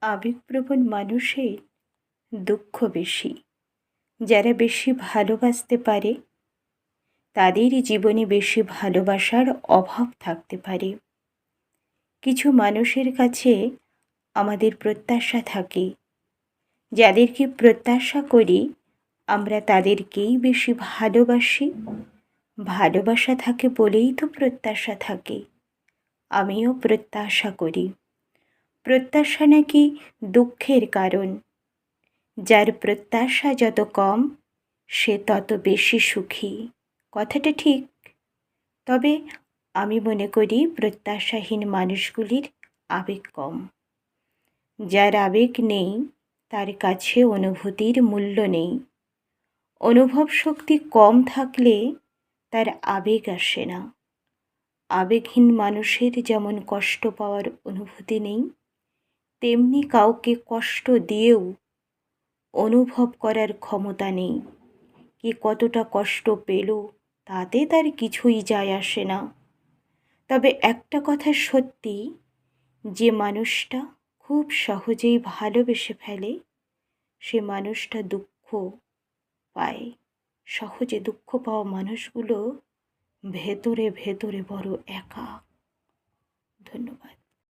আবেগপ্রবণ মানুষের দুঃখ বেশি। যারা বেশি ভালোবাসতে পারে তাদের জীবনে বেশি ভালোবাসার অভাব থাকতে পারে। কিছু মানুষের কাছে আমাদের প্রত্যাশা থাকে। যাদেরকে প্রত্যাশা করি, আমরা তাদেরকেই বেশি ভালোবাসি। ভালোবাসা থাকে বলেই তো প্রত্যাশা থাকে। আমিও প্রত্যাশা করি। প্রত্যাশা নাকি দুঃখের কারণ? যার প্রত্যাশা যত কম, সে তত বেশি সুখী। কথাটা ঠিক। তবে আমি মনে করি প্রত্যাশাহীন মানুষগুলির আবেগ কম। যার আবেগ নেই, তার কাছে অনুভূতির মূল্য নেই। অনুভব শক্তি কম থাকলে তার আবেগ আসে না। আবেগহীন মানুষের যেমন কষ্ট পাওয়ার অনুভূতি নেই তেমনি কাউকে কষ্ট দিয়েও অনুভব করার ক্ষমতা নেই। কে কতটা কষ্ট পেল তাতে তার কিছুই যায় আসে না। তবে একটা কথা সত্যি, যে মানুষটা খুব সহজেই ভালোবেসে ফেলে, সে মানুষটা দুঃখ পায়। সহজে দুঃখ পাওয়া মানুষগুলো ভেতরে ভেতরে বড় একা। ধন্যবাদ।